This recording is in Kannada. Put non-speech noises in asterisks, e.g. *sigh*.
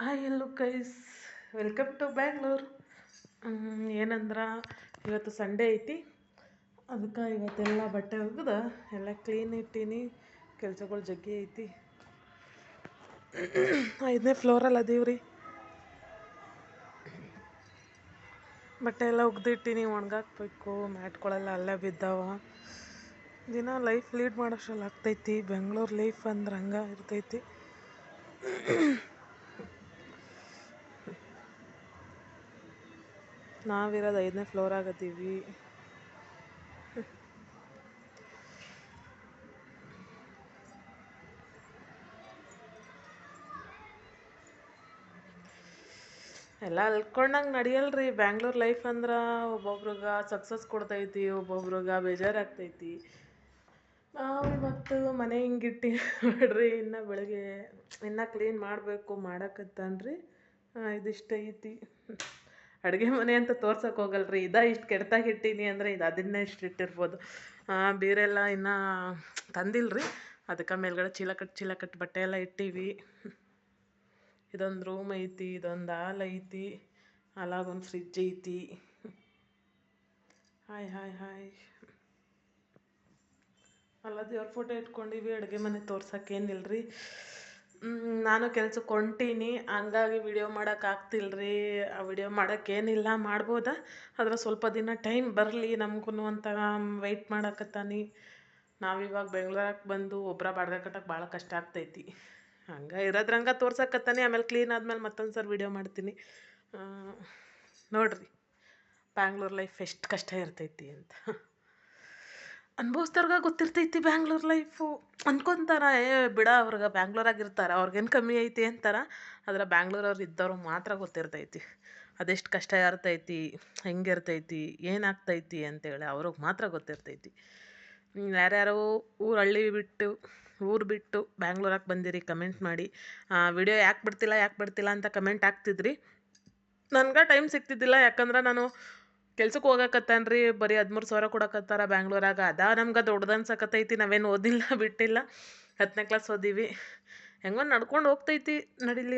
Hi hello ಕೈಸ್ welcome to Bangalore ಏನಂದ್ರೆ, ಇವತ್ತು ಸಂಡೇ ಐತಿ. ಅದಕ್ಕೆ ಇವತ್ತೆಲ್ಲ ಬಟ್ಟೆ ಒಗ್ದು, ಎಲ್ಲ ಕ್ಲೀನ್ ಇಟ್ಟೀನಿ. ಕೆಲಸಗಳು ಜಗ್ಗಿ ಐತಿ. ಐದನೇ ಫ್ಲೋರಲ್ಲಿ ಅದೀವ್ರಿ. ಬಟ್ಟೆ ಎಲ್ಲ ಒಗ್ದಿಟ್ಟಿನಿ ಒಣಗಾಕ್ಬೇಕು, ಮ್ಯಾಟ್ಗಳೆಲ್ಲ ಅಲ್ಲೇ ಬಿದ್ದಾವ. ದಿನ ಲೈಫ್ ಲೀಡ್ ಮಾಡೋಷ್ಟ್ರಲ್ಲಿ ಆಗ್ತೈತಿ. ಬೆಂಗಳೂರು ಲೈಫ್ ಅಂದ್ರೆ ಹಂಗೆ ಇರ್ತೈತಿ. ನಾವಿರೋದು ಐದನೇ ಫ್ಲೋರ್ ಆಗತ್ತೀವಿ ಎಲ್ಲ ಅಲ್ಕೊಂಡಂಗೆ ನಡೆಯಲ್ರಿ. ಬ್ಯಾಂಗ್ಳೂರ್ ಲೈಫ್ ಅಂದ್ರೆ ಒಬ್ಬೊಬ್ರಿಗೆ ಸಕ್ಸಸ್ ಕೊಡ್ತೈತಿ, ಒಬ್ಬೊಬ್ರಿಗೆ ಬೇಜಾರಾಗ್ತೈತಿ. ನಾವು ಇವತ್ತು ಮನೆ ಹಿಂಗಿಟ್ಟಿ *laughs* ನೋಡ್ರಿ, ಇನ್ನು ಬೆಳಗ್ಗೆ ಇನ್ನು ಕ್ಲೀನ್ ಮಾಡಬೇಕು ಮಾಡಕತ್ತಾನ್ರಿ. ಇದಿಷ್ಟು ಐತಿ ಅಡುಗೆ ಮನೆ ಅಂತ ತೋರ್ಸೋಕೆ ಹೋಗಲ್ರಿ. ಇದ ಇಷ್ಟು ಕೆಡ್ತಾಗಿ ಇಟ್ಟೀನಿ ಅಂದರೆ ಇದು ಅದನ್ನೇ ಇಷ್ಟು ಇಟ್ಟಿರ್ಬೋದು. ಬೇರೆಲ್ಲ ಇನ್ನೂ ತಂದಿಲ್ರಿ. ಅದಕ್ಕೆ ಮೇಲ್ಗಡೆ ಚೀಲ ಕಟ್ಟು ಚೀಲ ಕಟ್ಟು ಬಟ್ಟೆ ಎಲ್ಲ ಇಟ್ಟೀವಿ. ಇದೊಂದು ರೂಮ್ ಐತಿ, ಇದೊಂದು ಹಾಲ್ ಐತಿ. ಒಂದು ಫ್ರಿಜ್ ಐತಿ. Hi hi hi. ಅಲ್ಲ ದೇವ್ರ ಫೋಟೋ ಇಟ್ಕೊಂಡಿವಿ, ಅಡುಗೆ ಮನೆ ತೋರ್ಸಕ್ಕೇನಿಲ್ರಿ ನಾನು ಕೆಲ್ಸಕ್ಕೆ ಹೊಂಟೀನಿ. ಹಂಗಾಗಿ ವಿಡಿಯೋ ಆ ವಿಡಿಯೋ ಮಾಡೋಕ್ಕೇನಿಲ್ಲ ಮಾಡ್ಬೋದಾ? ಆದ್ರೆ ಸ್ವಲ್ಪ ದಿನ ಟೈಮ್ ಬರಲಿ ನಮಗೂ ಅಂತ ವೆಯ್ಟ್ ಮಾಡಕತ್ತಾನಿ. ನಾವಿವಾಗ ಬೆಂಗ್ಳೂರಾಗೆ ಬಂದು ಒಬ್ಬರ ಬಾಡ್ಗೆ ಕಟ್ಟಕ್ಕೆ ಭಾಳ ಕಷ್ಟ ಆಗ್ತೈತಿ. ಹಂಗೆ ಇರೋದ್ರಂಗೆ ತೋರ್ಸಕತ್ತಾನೆ. ಆಮೇಲೆ ಕ್ಲೀನ್ ಆದಮೇಲೆ ಮತ್ತೊಂದು ಸರಿ ವಿಡಿಯೋ ಮಾಡ್ತೀನಿ. ನೋಡಿರಿ. ಬ್ಯಾಂಗ್ಳೂರ್ ಲೈಫ್ ಎಷ್ಟು ಕಷ್ಟ ಇರ್ತೈತಿ ಅಂತ. ಅನ್ಭವಿಸ್ದವ್ರಿಗೆ ಗೊತ್ತಿರ್ತೈತಿ ಬ್ಯಾಂಗ್ಳೂರ್ ಲೈಫು. ಅನ್ಕೊತಾರ, ಏ, ಬಿಡ, ಅವ್ರಿಗೆ ಬ್ಯಾಂಗ್ಳೂರಾಗ ಇರ್ತಾರೆ ಅವ್ರಿಗೇನು ಕಮ್ಮಿ ಐತಿ ಅಂತಾರೆ. ಆದ್ರೆ ಬ್ಯಾಂಗ್ಳೂರವ್ರು ಇದ್ದವ್ರು ಮಾತ್ರ ಗೊತ್ತಿರ್ತೈತಿ. ಅದೆಷ್ಟು ಕಷ್ಟ ಇರ್ತೈತಿ, ಹೆಂಗಿರ್ತೈತಿ, ಏನಾಗ್ತೈತಿ ಅಂತೇಳಿ ಅವ್ರಿಗೆ ಮಾತ್ರ ಗೊತ್ತಿರ್ತೈತಿ. ಯಾರ್ಯಾರೋ ಊರು ಹಳ್ಳಿ ಬಿಟ್ಟು, ಊರು ಬಿಟ್ಟು ಬ್ಯಾಂಗ್ಳೂರಾಗೆ ಬಂದಿರಿ, ಕಮೆಂಟ್ ಮಾಡಿ. ವಿಡಿಯೋ ಯಾಕೆ ಬಿಡ್ತಿಲ್ಲ ಯಾಕೆ ಬಿಡ್ತಿಲ್ಲ ಅಂತ ಕಮೆಂಟ್ ಹಾಕ್ತಿದ್ರಿ. ನನ್ಗೆ ಟೈಮ್ ಸಿಗ್ತಿದ್ದಿಲ್ಲ, ಯಾಕಂದ್ರೆ ನಾನು ಕೆಲ್ಸಕ್ಕೆ ಹೋಗಕತ್ತಾನ ರೀ ಬರೀ ಹದಿಮೂರು ಸಾವಿರ ಕೊಡಕತ್ತಾರ ಬ್ಯಾಂಗ್ಳೂರಾಗ. ಅದ ನಮ್ಗೆ ದೊಡ್ಡದು ಅನ್ಸಕತ್ತೈತಿ, ನಾವೇನು ಓದಿಲ್ಲ, ಬಿಟ್ಟಿಲ್ಲ. ಹತ್ತನೇ ಕ್ಲಾಸ್ ಓದೀವಿ. ಹೆಂಗೋ ನಡ್ಕೊಂಡು ಹೋಗ್ತೈತಿ ನಡೀಲಿ